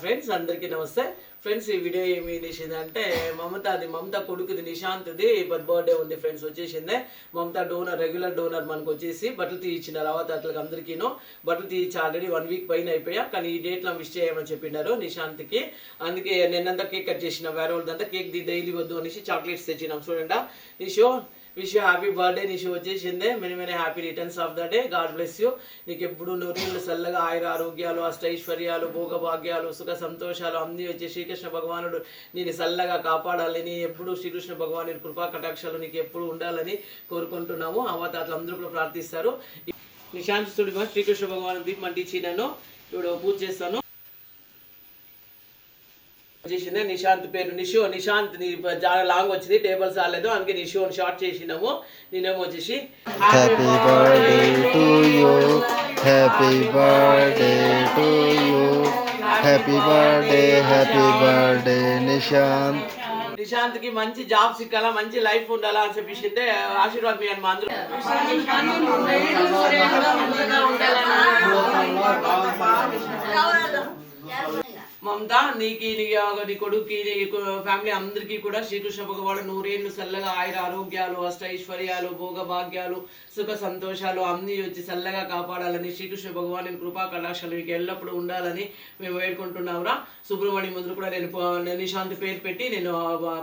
Friends అందరికీ నమస్తే. Friends ఈ వీడియో ఏమి తీసిందంటే మమతాది మమత కొడుకుది నిశాంత్ది బర్త్డే ఉంది ఫ్రెండ్స్ వచ్చేసిందే. మమత డోనర్ రెగ్యులర్ డోనర్ మనకు వచ్చేసి బట్టలు తీయించిన తర్వాత అట్లకి అందరికీను. బట్టలు తీయించి ఆల్రెడీ వన్ వీక్ పైన అయిపోయా. కానీ ఈ డేట్లో విష్ చేయమని చెప్పినారు నిశాంత్కి. అందుకే నిన్నంతా కేక్ కట్ చేసిన వేరే వాళ్ళదంతా కేక్ ది డైలీ వద్దు అనేసి చాక్లెట్స్ తెచ్చినాం. చూడండి? So wish happy birthday Nishu వచ్చేసిందే. Many many happy returns of the day God bless you నీకు ఎప్పుడు నూరేళ్ళు చల్లగా ఆయుర ఆరోగ్యాలు అష్టైశ్వర్యాలు భోగభాగ్యాలు సుఖ సంతోషాలు అన్నీ వచ్చి శ్రీకృష్ణ భగవానుడు. నేను చల్లగా కాపాడాలని ఎప్పుడు శ్రీకృష్ణ భగవాను కృపా కటాక్షాలు నీకు ఎప్పుడు ఉండాలని కోరుకుంటున్నాము. అవతాతలు అందరూ కూడా ప్రార్థిస్తారు. నిశాంత్ శ్రీకృష్ణ భగవాన్ దీపం అంటించినాను ఇప్పుడు పూజ చేస్తాను. చేసిందే నిశాంత్ పేరు నిషు. నిశాంత్ని చాలా లాంగ్ వచ్చింది. టేబుల్స్ రాలేదు. అందుకే నిషు షార్ట్ చేసినాము నేనేమో వచ్చేసి. Happy birthday to you happy birthday to you happy birthday happy birthday Nishant నిశాంత్కి మంచి జాబ్ సిక్కాలా మంచి లైఫ్ ఉండాలా అని చెప్పేసి ఆశీర్వాదం అందరూ. మమత నీకి నీ నీ కొడుకు నీ ఫ్యామిలీ అందరికీ కూడా శ్రీకృష్ణ భగవాడు నూరేళ్ళు చల్లగా ఆయుర ఆరోగ్యాలు అష్టైశ్వర్యాలు భోగభాగ్యాలు సుఖ సంతోషాలు అన్నీ వచ్చి చల్లగా కాపాడాలని శ్రీకృష్ణ భగవాన్ కృపా కటాక్షాలు మీకు ఎల్లప్పుడూ ఉండాలని మేము వేడుకుంటున్నాంరా. సుబ్రహ్మణ్యం ముందు కూడా నేను నిశాంత్ పేరు పెట్టి నేను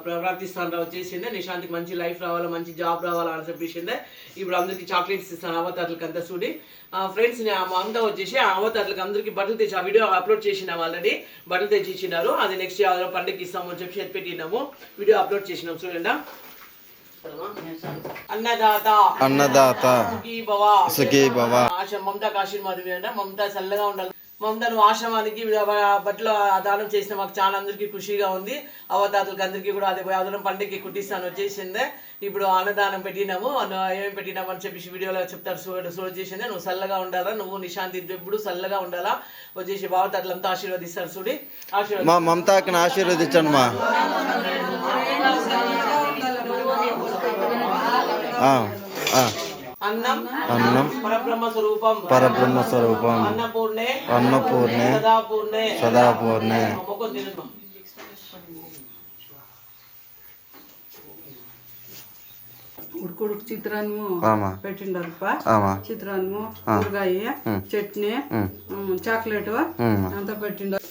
ప్రార్థిస్తాను రా వచ్చేసిందే. నిశాంత్కి మంచి లైఫ్ రావాలా మంచి జాబ్ రావాలా అని చెప్పేసింది. ఇప్పుడు అందరికీ చాక్లెట్స్ ఇస్తాను అవతారులకి అంతా చూడి. ఫ్రెండ్స్ అంతా వచ్చేసి అవతారులకు అందరికీ బట్టలు తెచ్చి ఆ వీడియో అప్లోడ్ చేసినాం ఆల్రెడీ. బట్టలు తెచ్చి ఇచ్చినారు అది నెక్స్ట్ పండుగకి ఇస్తాము అని చెప్పి చేతి పెట్టినాము. వీడియో అప్లోడ్ చేసినాం చూడండి. అన్నదాత. అన్నదాత. సుఖీ భవ సుఖీ భవ ఆశ మమతా కాశీర్మాధవి అంటే మమతా చల్లగా ఉండాలి. మమతా నువ్వు ఆశ్రమానికి బట్టలు దానం చేసిన మాకు చాలా అందరికీ ఖుషిగా ఉంది. అవతాతలకు అందరికీ కూడా అదే అదనం పండుగకి కుట్టిస్తాను వచ్చేసిందే. ఇప్పుడు అన్నదానం పెట్టినాము. అన్న- ఏమేం పెట్టినాము అని చెప్పేసి వీడియోలో చెప్తారు. చూడ చూడ చేసిందే. నువ్వు చల్లగా ఉండాలా? నువ్వు నిశాంతి ఎప్పుడు చల్లగా ఉండాలా? వచ్చేసి బావతాతలంతా ఆశీర్వదిస్తారు చూడి. ఆశీర్వాద మా మమతాకి ఆశీర్వదించండి మా. ఆ, ఆ. అన్నం అన్నం పరబ్రహ్మ స్వరూపం. పరబ్రహ్మ స్వరూపం. అన్నపూర్ణే అన్నపూర్ణే సదాపూర్ణే. సదాపూర్ణే. ఉడుకుడుకు చిత్రాన్నము ఊరగాయ చట్నీ చాక్లెట్. అంతా పెట్టిండారు.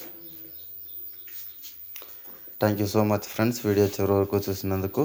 Thank you so much friends video చివరి వరకు చూసినందుకు